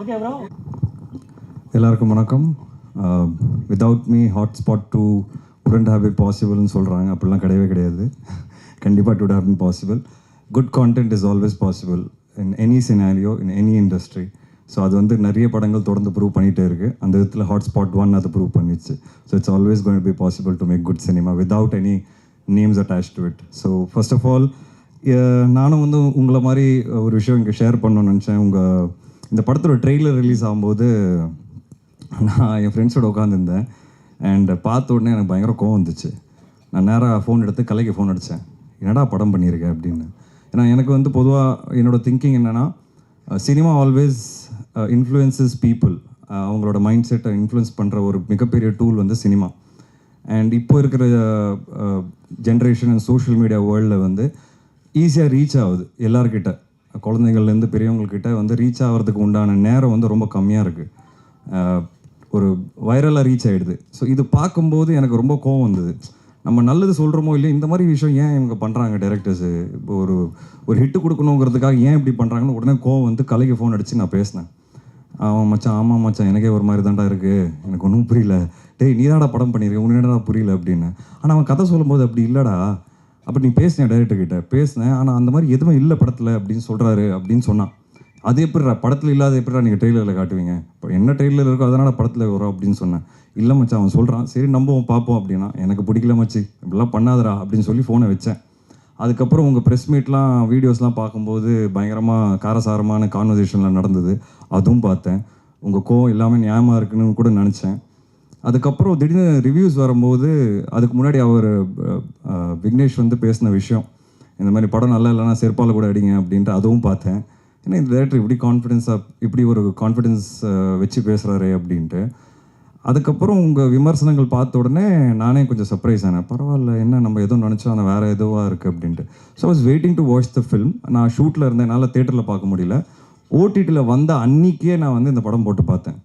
Okay bro எல்லாருக்கும் வணக்கம். Without me hotspot to wouldn't have it பாசிபிள்னு சொல்கிறாங்க அப்படிலாம் கிடையவே கிடையாது. கண்டிப்பாக to have in possible good content is always possible in any scenario in any industry so அது வந்து நிறைய படங்கள் தொடர்ந்து ப்ரூவ் பண்ணிகிட்டே இருக்குது அந்த விதத்தில் ஹாட்ஸ்பாட் ஒன் அது ப்ரூவ் பண்ணிச்சு. So it's always going be possible to make good cinema without any names attach to it so first of all நானும் வந்து உங்களை மாதிரி ஒரு விஷயம் இங்கே ஷேர் பண்ணணும்னு நினச்சேன். உங்கள் இந்த படத்தோட ட்ரெய்லர் ரிலீஸ் ஆகும்போது நான் என் ஃப்ரெண்ட்ஸோட உட்காந்துருந்தேன் அண்ட் பார்த்த உடனே எனக்கு பயங்கர கோவம் வந்துச்சு. நான் நேராக ஃபோன் எடுத்து கலைக்கு ஃபோன் அடித்தேன் என்னடா படம் பண்ணியிருக்கேன் அப்படின்னு. ஏன்னா எனக்கு வந்து பொதுவாக என்னோடய திங்கிங் என்னென்னா சினிமா ஆல்வேஸ் இன்ஃப்ளூயன்சஸ் பீப்புள் அவங்களோட மைண்ட் செட்டை இன்ஃப்ளூயன்ஸ் பண்ணுற ஒரு மிகப்பெரிய டூல் வந்து சினிமா அண்ட் இப்போ இருக்கிற ஜென்ரேஷன் அண்ட் சோஷியல் மீடியா வேர்ல்டில் வந்து ஈஸியாக ரீச் ஆகுது எல்லார்கிட்ட. குழந்தைங்கள்லேருந்து பெரியவங்கக்கிட்ட வந்து ரீச் ஆகிறதுக்கு உண்டான நேரம் வந்து ரொம்ப கம்மியாக இருக்குது ஒரு வைரலாக ரீச் ஆகிடுது ஸோ இது பார்க்கும்போது எனக்கு ரொம்ப கோவம் வந்தது. நம்ம நல்லது சொல்கிறோமோ இல்லையோ இந்த மாதிரி விஷயம் ஏன் இவங்க பண்ணுறாங்க டேரக்டர்ஸு இப்போ ஒரு ஒரு ஹிட்டு கொடுக்கணுங்கிறதுக்காக ஏன் இப்படி பண்ணுறாங்கன்னு உடனே கோவம் வந்து கலைக்கு ஃபோன் அடித்து நான் பேசினேன். ஆமாம் மச்சான் ஆமாம் மச்சான் எனக்கே ஒரு மாதிரி தாண்டா இருக்குது எனக்கு ஒன்றும் புரியல. டேய் நீ படம் பண்ணியிருக்கேன் உன்னிடா புரியல அப்படின்னு. ஆனால் அவன் கதை சொல்லும்போது அப்படி இல்லைடா. அப்போ நீ பேசினேன் டைரக்டர் கிட்ட. பேசினேன். ஆனால் அந்த மாதிரி எதுவுமே இல்லை படத்தில் அப்படின்னு சொல்கிறாரு அப்படின்னு சொன்னான் அது எப்படிடா? படத்தில் இல்லாத எப்படிடா நீங்கள் ட்ரெய்லரில் காட்டுவீங்க? இப்போ என்ன ட்ரெய்லர் இருக்கோ அதனால் படத்தில் வரும் அப்படின்னு சொன்னேன். இல்லை மச்சான் அவன் சொல்கிறான் சரி நம்பவும் பார்ப்போம் அப்படின்னா எனக்கு பிடிக்கல மச்சி. இப்படிலாம் பண்ணாதடா அப்படின்னு சொல்லி ஃபோனை வச்சேன். அதுக்கப்புறம் உங்கள் ப்ரெஸ் மீட்லாம் வீடியோஸ்லாம் பார்க்கும்போது பயங்கரமாக காரசாரமான கான்வர்சேஷன்லாம் நடந்தது. அதுவும் பார்த்தேன். உங்கள் கோவம் எல்லாமே நியாயமாக இருக்குன்னு கூட நினச்சேன். அதுக்கப்புறம் திடீர்னு ரிவ்யூஸ் வரும்போது அதுக்கு முன்னாடி அவர் விக்னேஷ் வந்து பேசின விஷயம் இந்த மாதிரி படம் நல்லா இல்லைன்னா செருப்பால் கூட அடிங்க அப்படின்ட்டு அதுவும் பார்த்தேன். ஏன்னா இந்த டேரக்டர் இப்படி கான்ஃபிடென்ஸாக இப்படி ஒரு கான்ஃபிடென்ஸ் வச்சு பேசுகிறாரு அப்படின்ட்டு. அதுக்கப்புறம் உங்கள் விமர்சனங்கள் பார்த்த உடனே நானே கொஞ்சம் சர்ப்ரைஸ் ஆனேன். பரவாயில்ல என்ன நம்ம எதுவும் நினச்சோம் அந்த வேறு எதுவாக இருக்குது அப்படின்ட்டு. So was waiting to watch the film நான் ஷூட்டில் இருந்தேன் என்னால் தேட்டரில் பார்க்க முடியல. ஓடிடியில் வந்த அன்னிக்கே நான் வந்து இந்த படம் போட்டு பார்த்தேன்.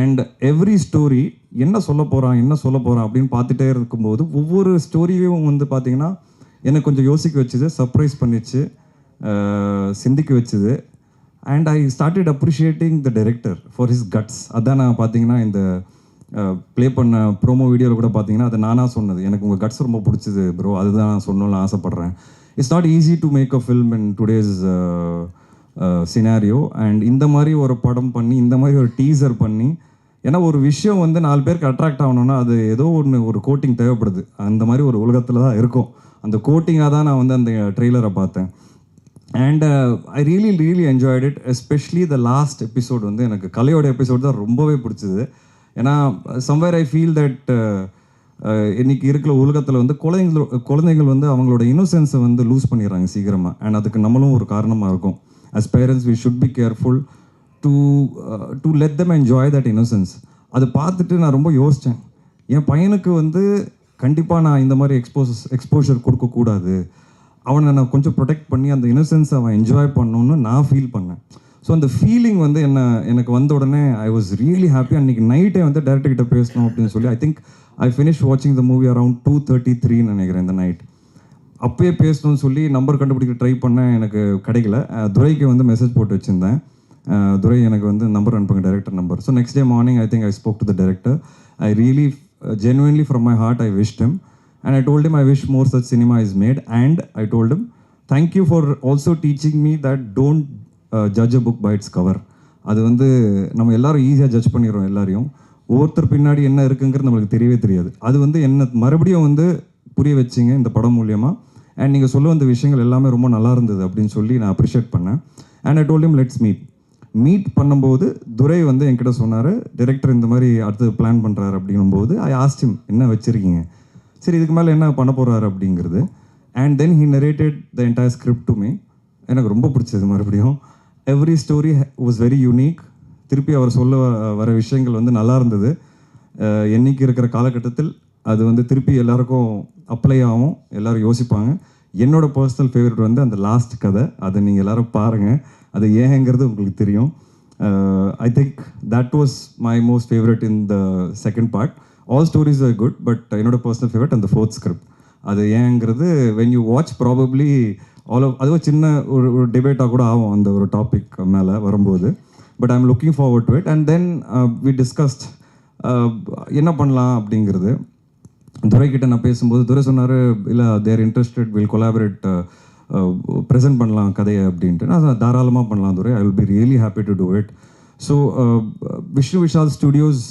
அண்ட் எவ்ரி ஸ்டோரி என்ன சொல்ல போகிறான் என்ன சொல்ல போகிறான் அப்படின்னு பார்த்துட்டே இருக்கும்போது ஒவ்வொரு ஸ்டோரியும் வந்து பார்த்திங்கன்னா எனக்கு கொஞ்சம் யோசிக்க வச்சுது சர்ப்ரைஸ் பண்ணிச்சு சிந்திக்க வச்சுது. And I started appreciating the director for his guts அதான் நான் பார்த்தீங்கன்னா இந்த ப்ளே பண்ண ப்ரோமோ வீடியோவில் கூட பார்த்தீங்கன்னா அது நானாக சொன்னது. எனக்கு உங்கள் கட்ஸ் ரொம்ப பிடிச்சது ப்ரோ அதுதான் நான் சொல்லணும்னு ஆசைப்பட்றேன். It's not easy to make a film in today's scenario and இந்த மாதிரி ஒரு படம் பண்ணி இந்த மாதிரி ஒரு டீசர் பண்ணி ஏன்னா ஒரு விஷயம் வந்து நாலு பேருக்கு அட்ராக்ட் ஆகணும்னா அது ஏதோ ஒன்று ஒரு கோட்டிங் தேவைப்படுது. அந்த மாதிரி ஒரு உலகத்தில் தான் இருக்கும். அந்த கோட்டிங்காக தான் நான் வந்து அந்த ட்ரெய்லரை பார்த்தேன். And I really really enjoyed it especially the last episode வந்து எனக்கு கலையோட எபிசோட் தான் ரொம்பவே பிடிச்சிது. ஏன்னா சம்வேர் ஐ ஃபீல் தட் இன்றைக்கி இருக்கிற உலகத்தில் வந்து குழந்தைங்கள் குழந்தைகள் வந்து அவங்களோட இன்னோசென்ஸை வந்து லூஸ் பண்ணிடுறாங்க சீக்கிரமாக அண்ட் அதுக்கு நம்மளும் ஒரு காரணமாக இருக்கும். As parents we should be careful to to let them enjoy that innocence அதை பார்த்துட்டு நான் ரொம்ப யோசித்தேன் என் பையனுக்கு வந்து கண்டிப்பாக நான் இந்த மாதிரி எக்ஸ்போசஸ் எக்ஸ்போஷர் கொடுக்கக்கூடாது. அவனை நான் கொஞ்சம் ப்ரொடெக்ட் பண்ணி அந்த இன்னோசென்ஸ் அவன் என்ஜாய் பண்ணணும்னு நான் ஃபீல் பண்ணேன். ஸோ அந்த ஃபீலிங் வந்து என்ன எனக்கு வந்த உடனே ஐ வாஸ் ரியலி ஹாப்பி அன்றைக்கி நைட்டே வந்து டேரக்டர் கிட்ட பேசணும் அப்படின்னு சொல்லி ஐ திங்க் ஐ ஃபினிஷ் வாட்சிங் the movie around two thirty த்ரீன்னு நினைக்கிறேன் இந்த நைட் அப்பயே பேசணும்னு சொல்லி நம்பர் கண்டுபிடிக்க ட்ரை பண்ணேன். எனக்கு கிடைக்கல. துரைக்கு வந்து மெசேஜ் போட்டு வச்சுருந்தேன். Uh, துரை எனக்கு வந்து நம்பர் அனுப்புங்க director number so next day morning I think I spoke to the director I really genuinely from my heart I wish him. And I told him I wish more such cinema is made and I told him thank you for also teaching me that don't uh, book by its cover அது வந்து நம்ம எல்லாரும் ஈஸியாக judge பண்ணிடுறோம் எல்லாரையும். ஒவ்வொருத்தர் பின்னாடி என்ன இருக்குங்கிறது நம்மளுக்கு தெரியவே தெரியாது. அது வந்து என்ன மறுபடியும் வந்து புரிய வச்சிங்க இந்த படம் மூலியமாக அண்ட் நீங்கள் சொல்ல வந்த விஷயங்கள் எல்லாமே ரொம்ப நல்லா இருந்தது அப்படின்னு சொல்லி நான் அப்ரிஷியேட் பண்ணேன். And I told him let's meet meet பண்ணும்போது துரை வந்து என்கிட்ட சொன்னார் டைரக்டர் இந்த மாதிரி அடுத்தது பிளான் பண்ணுறாரு அப்படிங்கும்போது ஐ ஆஸ்டிம் என்ன வச்சுருக்கீங்க? சரி இதுக்கு மேலே என்ன பண்ண போகிறாரு அப்படிங்கிறது. And then he narrated the entire script to me எனக்கு ரொம்ப பிடிச்சது மறுபடியும். Every story was very unique திருப்பி அவர் சொல்ல வர விஷயங்கள் வந்து நல்லா இருந்தது. என்றைக்கு என்னைக்கு இருக்கிற காலகட்டத்தில் அது வந்து திருப்பி எல்லாருக்கும் அப்ளை ஆகும். எல்லாரும் யோசிப்பாங்க. என்னோடய பர்சனல் ஃபேவரட் வந்து அந்த லாஸ்ட் கதை. அதை நீங்கள் எல்லோரும் பாருங்கள் அது ஏங்கிறது உங்களுக்கு தெரியும். I think that was my most favourite in the second part all stories are good but என்னோட பர்சனல் ஃபேவரட் அந்த ஃபோர்த் ஸ்கிரிப்ட் அது ஏங்கிறது when you watch probably all அதுவும் சின்ன ஒரு ஒரு டிபேட்டாக கூட ஆகும் அந்த ஒரு டாபிக் மேலே வரும்போது. But I'm looking forward to it and then we discussed என்ன பண்ணலாம் அப்படிங்கிறது. துரை நான் பேசும்போது துரை சொன்னார் இல்லை there interested will collaborate present பண்ணலாம் கதையை அப்படின்ட்டு. நான் தாராளமாக பண்ணலாம் Durai. I will be really happy to do it so Vishnu Vishal studios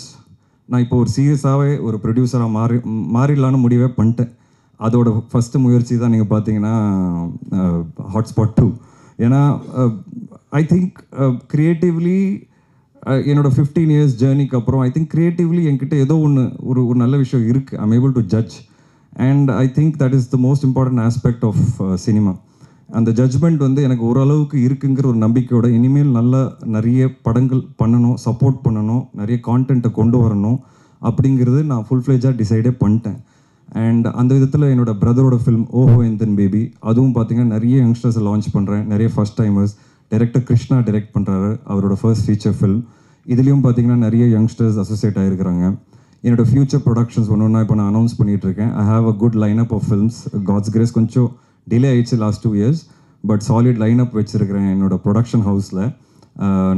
நான் இப்போ ஒரு சீரியஸாகவே ஒரு ப்ரொடியூசராக மாறி மாறிடலான்னு முடிவே பண்ணிட்டேன். அதோட ஃபஸ்ட்டு முயற்சி தான் நீங்கள் பார்த்தீங்கன்னா ஹாட்ஸ்பாட் டூ ஏன்னா ஐ திங்க் க்ரியேட்டிவ்லி என்னோடய ஃபிஃப்டீன் இயர்ஸ் ஜேர்னிக்கு அப்புறம் ஐ திங்க் க்ரியேட்டிவ்லி என்கிட்ட ஏதோ ஒன்று ஒரு ஒரு நல்ல விஷயம் இருக்குது I'm able to judge and I think that is the most important aspect of cinema அந்த ஜட்ஜ்மெண்ட் வந்து எனக்கு ஓரளவுக்கு இருக்குங்கிற ஒரு நம்பிக்கையோட இனிமேல் நல்ல நிறைய படங்கள் பண்ணணும் சப்போர்ட் பண்ணணும் நிறைய கான்டென்ட்டை கொண்டு வரணும் அப்படிங்கிறது நான் ஃபுல் ஃப்ளேஜாக டிசைடே பண்ணிட்டேன். அண்ட் அந்த விதத்தில் என்னோடய பிரதரோட ஃபிலிம் ஓஹோ எந்தன் பேபி அதுவும் பார்த்தீங்கன்னா நிறைய யங்ஸ்டர்ஸை லான்ச் பண்ணுறேன் நிறைய first timers director Krishna direct பண்ணுறாரு அவரோட ஃபர்ஸ்ட் ஃபீச்சர் ஃபில்ம் இதுலேயும் பார்த்தீங்கன்னா நிறைய யங்ஸ்டர்ஸ் அசோசியேட் ஆகிருக்கிறாங்க என்னோட ஃபியூச்சர் ப்ரொடக்ஷன்ஸ் ஒன்று ஒன்றா இப்போ நான் அனௌன்ஸ் பண்ணிகிட்ருக்கேன் இருக்கேன். I have a good line up of films God's grace கொஞ்சம் டிலே ஆயிடுச்சு last two years but solid line up வச்சுருக்கிறேன் என்னோட ப்ரொடக்ஷன் ஹவுஸில்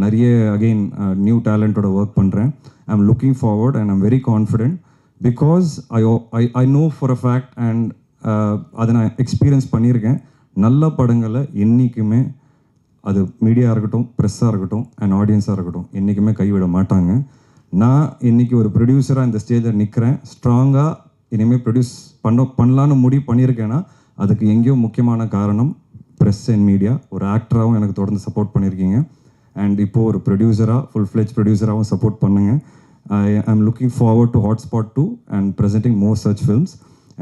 நிறைய அகெயின் நியூ டேலண்ட்டோட ஒர்க் பண்ணுறேன் I am looking forward and I'm very confident because I I I know for a fact and அதை நான் எக்ஸ்பீரியன்ஸ் பண்ணியிருக்கேன். நல்ல படங்களை என்றைக்குமே அது மீடியா இருக்கட்டும் ப்ரெஸ்ஸாக இருக்கட்டும் அண்ட் ஆடியன்ஸாக இருக்கட்டும் என்றைக்குமே கைவிட மாட்டாங்க. நான் இன்னைக்கு ஒரு ப்ரொடியூசராக இந்த ஸ்டேஜில் நிற்கிறேன் ஸ்ட்ராங்காக இனிமேல் ப்ரொடியூஸ் பண்ண பண்ணலான்னு முடிவு பண்ணியிருக்கேன்னா அதுக்கு எங்கேயோ முக்கியமான காரணம் ப்ரெஸ் அண்ட் மீடியா ஒரு ஆக்டராகவும் எனக்கு தொடர்ந்து சப்போர்ட் பண்ணியிருக்கீங்க. அண்ட் இப்போது ஒரு ப்ரொடியூசராக ஃபுல் ஃப்ளெஜ் ப்ரொடியூசராகவும் சப்போர்ட் பண்ணுங்கள் I I'm looking forward to Hotspot two and presenting more search films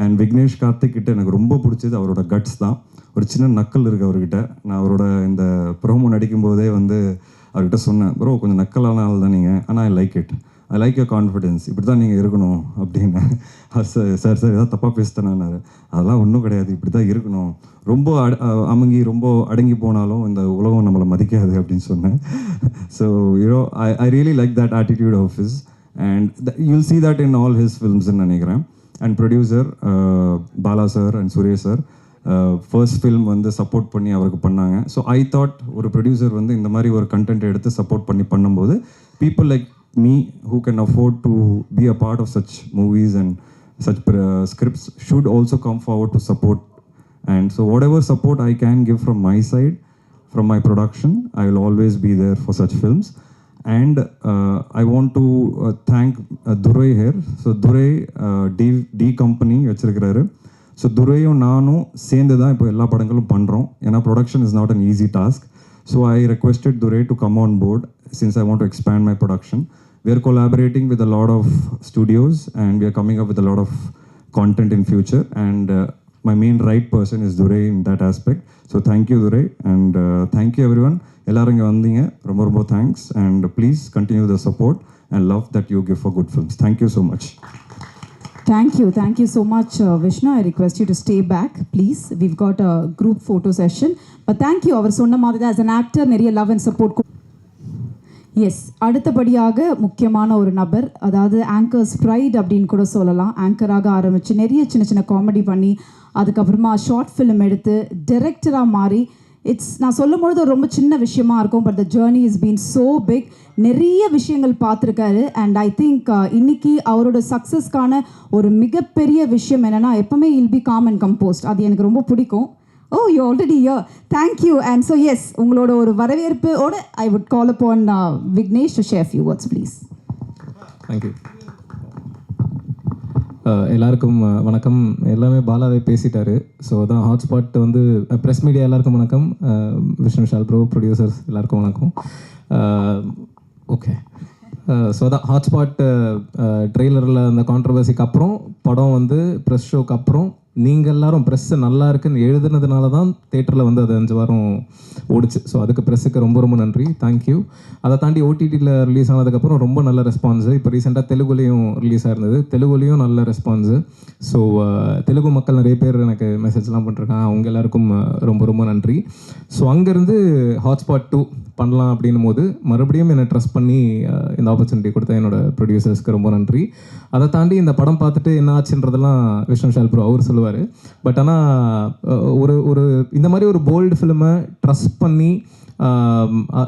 and Vignesh Karthik கிட்ட எனக்கு ரொம்ப பிடிச்சது அவரோட கட்ஸ் தான். ஒரு சின்ன நக்கல் இருக்குது அவர்கிட்ட. நான் அவரோட இந்த ப்ரோமோ நடிக்கும்போதே வந்து அவர்கிட்ட சொன்னேன் ப்ரோ கொஞ்சம் நக்கலான ஆள் தான் நீங்கள் ஆனால் I like it I like your confidence இப்படி தான் நீங்கள் இருக்கணும் அப்படின்னு. சார் சார் சார் ஏதாவது தப்பாக பேசிட்டேனாரு அதெல்லாம் ஒன்றும் கிடையாது. இப்படி தான் இருக்கணும். ரொம்ப அட அமங்கி அமுங்கி ரொம்ப அடங்கி போனாலும் இந்த உலகம் நம்மளை மதிக்காது அப்படின்னு சொன்னேன். So you know I I really like that attitude of his and you'll see that in all his ஃபில்ம்ஸ்ன்னு நினைக்கிறேன். And producer Bala sir and Suresh sir first film வந்து சப்போர்ட் பண்ணி அவருக்கு பண்ணாங்க. ஸோ ஐ தாட் ஒரு producer வந்து இந்த மாதிரி ஒரு கண்டென்ட் எடுத்து சப்போர்ட் பண்ணி பண்ணும்போது people like me who can afford to be a part of such movies and such scripts should also come forward to support and so whatever support i can give from my side from my production i will always be there for such films and uh, i want to uh, thank uh, durai here so durai uh, d d company வச்சிருக்கிறாரு so துரையும் நானும் சேர்ந்து தான் இப்போ எல்லா படங்களும் பண்ணுறோம் ஏன்னா production is not an easy task so I requested Durai to come on board since I want to expand my production we are collaborating with a lot of studios and we are coming up with a lot of content in future and uh, my main right person is Durai in that aspect. So thank you Durai and uh, thank you everyone. எல்லாரும் இங்கே வந்தீங்க ரொம்ப ரொம்ப thanks and please continue the support and love that you give for good films thank you so much Thank you. Thank you so much, uh, Vishnu. I request you to stay back, please. We've got a group photo session. But thank you. அவர் சொன்ன மாதிரி தான் as an actor நிறைய love and support Yes அடுத்தபடியாக முக்கியமான ஒரு நபர் அதாவது anchors fried அப்படின்னு கூட சொல்லலாம். ஆங்கராக ஆரம்பித்து நிறைய சின்ன சின்ன காமெடி பண்ணி அதுக்கப்புறமா ஷார்ட் ஃபிலிம் எடுத்து டைரக்டராக மாறி இட்ஸ் நான் சொல்லும் பொழுது ரொம்ப சின்ன விஷயமா இருக்கும் but the journey is been so big நிறைய விஷயங்கள் பார்த்துருக்காரு அண்ட் ஐ திங்க் uh, இன்னைக்கு அவரோட சக்ஸஸ்க்கான ஒரு மிகப்பெரிய விஷயம் என்னென்னா எப்பவுமே will be calm and composed அது எனக்கு ரொம்ப பிடிக்கும். ஓ you already yo thank you and so yes உங்களோட ஒரு வரவேற்போட I would call upon Vignesh to share few words please thank you எல்லாருக்கும் uh, வணக்கம். எல்லாமே பாலாவே பேசிட்டாரு. ஸோ அதான் ஹாட்ஸ்பாட் வந்து uh, ப்ரெஸ் மீடியா எல்லாருக்கும் வணக்கம். Uh, Vishnu Vishal bro producers எல்லாருக்கும் வணக்கம். ஓகே ஸோ அதான் ஹாட்ஸ்பாட் ட்ரெய்லரில் அந்த கான்ட்ரவர்சிக்கு அப்புறம் படம் வந்து ப்ரெஸ் ஷோக்கு அப்புறம் நீங்கள் எல்லாரும் ப்ரெஸ்ஸு நல்லா இருக்குன்னு எழுதுனதுனால தான் தேட்டரில் வந்து அது அஞ்சு வாரம் ஓடிச்சு. ஸோ அதுக்கு ப்ரெஸ்ஸுக்கு ரொம்ப ரொம்ப நன்றி. தேங்க்யூ அதை தாண்டி ஓடிடியில் ரிலீஸ் ஆனதுக்கப்புறம் ரொம்ப நல்ல ரெஸ்பான்ஸு இப்போ ரீசெண்டாக தெலுங்குலேயும் ரிலீஸ் ஆயிருந்தது. தெலுங்குலேயும் நல்ல ரெஸ்பான்ஸு ஸோ தெலுங்கு மக்கள் நிறைய பேர் எனக்கு மெசேஜ்லாம் பண்ணிருக்காங்க அவங்க எல்லாருக்கும் ரொம்ப ரொம்ப நன்றி. ஸோ அங்கேருந்து ஹாட்ஸ்பாட் டூ பண்ணலாம் அப்படின்னும் போது மறுபடியும் என்னை ட்ரஸ்ட் பண்ணி இந்த ஆப்பர்ச்சுனிட்டி கொடுத்த என்னோட ப்ரொடியூசர்ஸ்க்கு ரொம்ப நன்றி. அதை தாண்டி இந்த படம் பார்த்துட்டு என்ன ஆச்சுன்றதெல்லாம் விஷ்ணு ஷால் அவர் அவர் சொல்லுவார். பட் ஆனால் ஒரு ஒரு இந்த மாதிரி ஒரு போல்டு ஃபிலிமை ட்ரஸ்ட் பண்ணி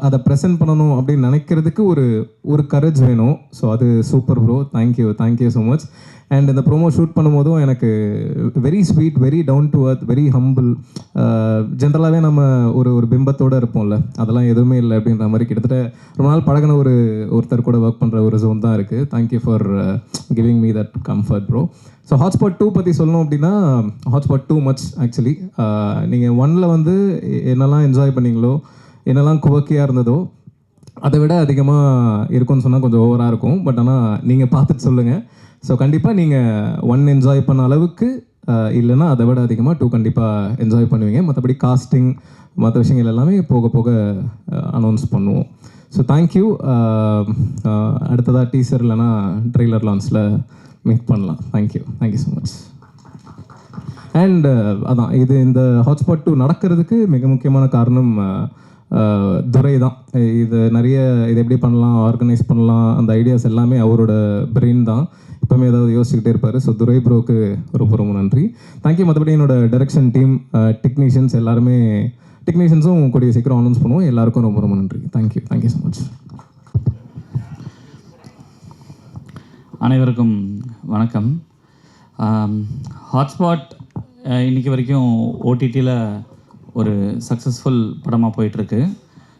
அதை ப்ரெசென்ட் பண்ணணும் அப்படின்னு நினைக்கிறதுக்கு ஒரு ஒரு கரேஜ் வேணும். ஸோ அது super bro thank you thank you so much and இந்த ப்ரோமோ ஷூட் பண்ணும்போதும் எனக்கு very sweet very down to earth very humble ஜென்ரலாகவே நம்ம ஒரு ஒரு பிம்பத்தோடு இருப்போம்ல. அதெல்லாம் எதுவுமே இல்லை அப்படின்ற மாதிரி கிட்டத்தட்ட ரொம்ப நாள் பழகின ஒரு ஒருத்தர் கூட ஒர்க் பண்ணுற ஒரு ஜோன் தான் இருக்குது thank you for giving me that comfort bro so Hotspot two பற்றி சொல்லணும் அப்படின்னா ஹாட்ஸ்பாட் டூ மச் ஆக்சுவலி நீங்கள் ஒன்னில் வந்து என்னெல்லாம் என்ஜாய் பண்ணீங்களோ என்னெல்லாம் குவக்கியாக இருந்ததோ அதை விட அதிகமாக இருக்கும்னு சொன்னால் கொஞ்சம் ஓவராக இருக்கும். பட் ஆனால் நீங்கள் பார்த்துட்டு சொல்லுங்கள் ஸோ கண்டிப்பாக நீங்கள் ஒன் என்ஜாய் பண்ண அளவுக்கு இல்லைன்னா அதை விட அதிகமாக டூ கண்டிப்பாக என்ஜாய் பண்ணுவீங்க. மற்றபடி காஸ்டிங் மற்ற விஷயங்கள் எல்லாமே போக போக அனௌன்ஸ் பண்ணுவோம். ஸோ தேங்க்யூ அடுத்ததாக டீசர் இல்லைன்னா ட்ரெய்லர் லான்ஸில் மீட் பண்ணலாம். Thank you thank you so much and அதான் இது இந்த ஹாட்ஸ்பாட் டூ நடக்கிறதுக்கு மிக முக்கியமான காரணம் துரை தான் இது நிறைய இது எப்படி பண்ணலாம் ஆர்கனைஸ் பண்ணலாம் அந்த ஐடியாஸ் எல்லாமே அவரோட பிரெயின் தான். எப்பவுமே ஏதாவது யோசிச்சுக்கிட்டே இருப்பார். ஸோ துரை ப்ரோக்கு ரொம்ப ரொம்ப நன்றி. தேங்க்யூ மற்றபடி என்னோட டைரக்ஷன் டீம் டெக்னீஷியன்ஸ் எல்லாருமே டெக்னீஷியன்ஸும் கூடிய சீக்கிரம் அனௌன்ஸ் பண்ணுவோம். எல்லாருக்கும் ரொம்ப ரொம்ப நன்றி. தேங்க்யூ தேங்க்யூ ஸோ மச் அனைவருக்கும் வணக்கம். ஹாட்ஸ்பாட் இன்றைக்கி வரைக்கும் ஓடிடியில் ஒரு சக்ஸஸ்ஃபுல் படமாக போயிட்டுருக்கு.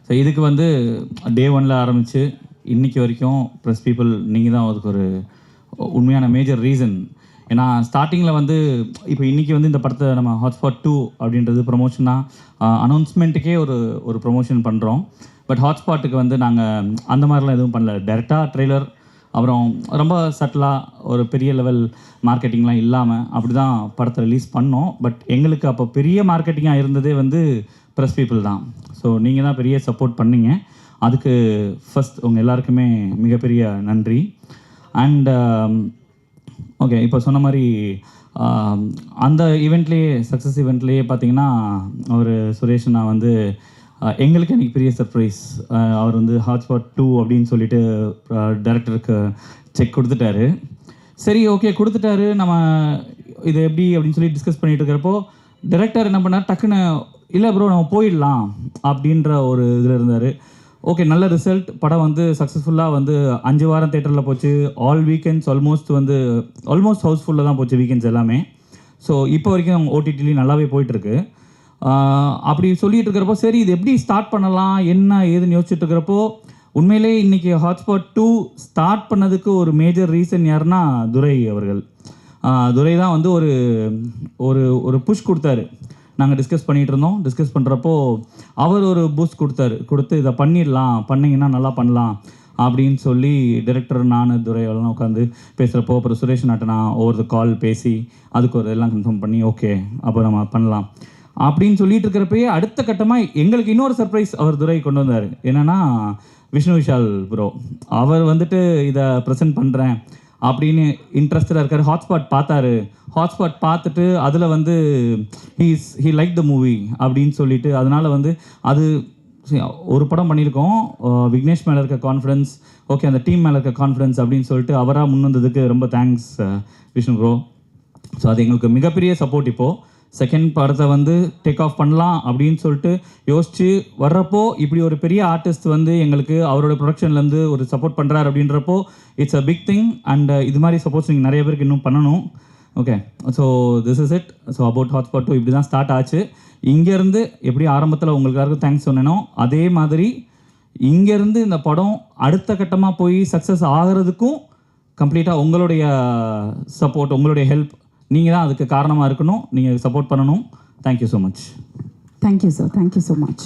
ஸோ இதுக்கு வந்து டே ஒனில் ஆரம்பித்து இன்னைக்கு வரைக்கும் ப்ரெஸ் பீப்புள் நீங்கள் தான் அதுக்கு ஒரு உண்மையான மேஜர் ரீசன் ஏன்னா ஸ்டார்டிங்கில் வந்து இப்போ இன்றைக்கி வந்து இந்த படத்தை நம்ம ஹாட்ஸ்பாட் டூ அப்படின்றது ப்ரொமோஷனாக அனௌன்ஸ்மெண்ட்டுக்கே ஒரு ஒரு ப்ரொமோஷன் பண்ணுறோம் பட் ஹாட்ஸ்பாட்டுக்கு வந்து நாங்கள் அந்த மாதிரிலாம் எதுவும் பண்ணல. டேரெக்டாக ட்ரெய்லர் அப்புறம் ரொம்ப சட்டிலாக ஒரு பெரிய லெவல் மார்க்கெட்டிங்லாம் இல்லாமல் அப்படி தான் படத்தை ரிலீஸ் பண்ணோம். பட் எங்களுக்கு அப்போ பெரிய மார்க்கெட்டிங்காக இருந்ததே வந்து ப்ரெஸ் பீப்புள் தான். ஸோ நீங்கள் தான் பெரிய சப்போர்ட் பண்ணீங்க. அதுக்கு ஃபஸ்ட் உங்கள் எல்லாருக்குமே மிகப்பெரிய நன்றி. அண்ட் ஓகே இப்போ சொன்ன மாதிரி um, அந்த ஈவெண்ட்லேயே சக்ஸஸ் ஈவெண்ட்லேயே பார்த்தீங்கன்னா ஒரு சுரேஷ் நான் வந்து எங்களுக்கு எனக்கு பெரிய சர்ப்ரைஸ் அவர் வந்து ஹாட்ஸ்பாட் டூ அப்படின்னு சொல்லிட்டு டேரக்டருக்கு செக் கொடுத்துட்டாரு. சரி ஓகே கொடுத்துட்டாரு. நம்ம இது எப்படி அப்படின்னு சொல்லி டிஸ்கஸ் பண்ணிட்டு இருக்கிறப்போ டேரக்டர் என்ன பண்ணார்? டக்குன்னு இல்லை ப்ரோ நம்ம போயிடலாம் அப்படின்ற ஒரு இதில் இருந்தார். ஓகே நல்ல ரிசல்ட் படம் வந்து சக்ஸஸ்ஃபுல்லாக வந்து அஞ்சு வாரம் தேட்டரில் போச்சு. ஆல் வீக்கெண்ட்ஸ் ஆல்மோஸ்ட் வந்து ஆல்மோஸ்ட் ஹவுஸ்ஃபுல்லாக தான் போச்சு வீக்கெண்ட்ஸ் எல்லாமே. ஸோ இப்போ வரைக்கும் ஓடிடிலையும் நல்லாவே போயிட்டுருக்கு அப்படி சொல்லிட்டு இருக்கிறப்போ சரி இது எப்படி ஸ்டார்ட் பண்ணலாம்? என்ன ஏதுன்னு யோசிச்சுட்டு இருக்கிறப்போ உண்மையிலே இன்னைக்கு ஹாட்ஸ்பாட் டூ ஸ்டார்ட் பண்ணதுக்கு ஒரு மேஜர் ரீசன் யாருன்னா துரை அவர்கள். துரை தான் வந்து ஒரு ஒரு ஒரு புஷ் கொடுத்தாரு. நாங்கள் டிஸ்கஸ் பண்ணிகிட்டு இருந்தோம். டிஸ்கஸ் பண்ணுறப்போ அவர் ஒரு பூஸ்ட் கொடுத்தாரு. கொடுத்து இதை பண்ணிடலாம். பண்ணிங்கன்னா நல்லா பண்ணலாம். அப்படின்னு சொல்லி டிரெக்டர் நான் துரையெல்லாம் உட்காந்து பேசுகிறப்போ அப்புறம் சுரேஷ் நாட்டனா ஒவ்வொரு கால் பேசி அதுக்கு ஒரு எல்லாம் கன்ஃபார்ம் பண்ணி ஓகே அப்போ நம்ம பண்ணலாம். அப்படின்னு சொல்லிட்டு இருக்கிறப்பயே அடுத்த கட்டமாக எங்களுக்கு இன்னொரு சர்ப்ரைஸ் அவர் துரை கொண்டு வந்தார். என்னன்னா விஷ்ணு விஷால் ப்ரோ அவர் வந்துட்டு இதை ப்ரெசென்ட் பண்ணுறேன் அப்படின்னு இன்ட்ரெஸ்டடாக இருக்கார். ஹாட்ஸ்பாட் பார்த்தாரு. ஹாட்ஸ்பாட் பார்த்துட்டு அதில் வந்து he's he like the movie அப்படின்னு சொல்லிட்டு அதனால் வந்து அது ஒரு படம் பண்ணியிருக்கோம். விக்னேஷ் மேலே இருக்க கான்ஃபிடன்ஸ் ஓகே அந்த டீம் மேலே இருக்க கான்ஃபிடன்ஸ் அப்படின்னு சொல்லிட்டு அவராக முன் வந்ததுக்கு ரொம்ப தேங்க்ஸ் விஷ்ணு ப்ரோ ஸோ அது எங்களுக்கு மிகப்பெரிய சப்போர்ட் இப்போது செகண்ட் படத்தை வந்து டேக் ஆஃப் பண்ணலாம் அப்படின்னு சொல்லிட்டு யோசிச்சு வர்றப்போ இப்படி ஒரு பெரிய ஆர்டிஸ்ட் வந்து எங்களுக்கு அவரோட ப்ரொடக்ஷன்லேருந்து ஒரு சப்போர்ட் பண்ணுறாரு அப்படின்றப்போ it's a big thing and இது மாதிரி சப்போர்ட்ஸ் நீங்கள் நிறைய பேருக்கு இன்னும் பண்ணணும். Okay so this is it so about Hotspot two இப்படி தான் ஸ்டார்ட் ஆச்சு. இங்கேருந்து எப்படி ஆரம்பத்தில் உங்களுக்கு எல்லாருக்கும் தேங்க்ஸ் சொன்னேனோ அதே மாதிரி இங்கேருந்து இந்த படம் அடுத்த கட்டமாக போய் சக்ஸஸ் ஆகிறதுக்கும் கம்ப்ளீட்டாக உங்களுடைய சப்போர்ட் உங்களுடைய ஹெல்ப் நீங்கள் தான் அதுக்கு காரணமாக இருக்கணும். நீங்கள் சப்போர்ட் பண்ணணும். Thank you so much thank you sir thank you so much.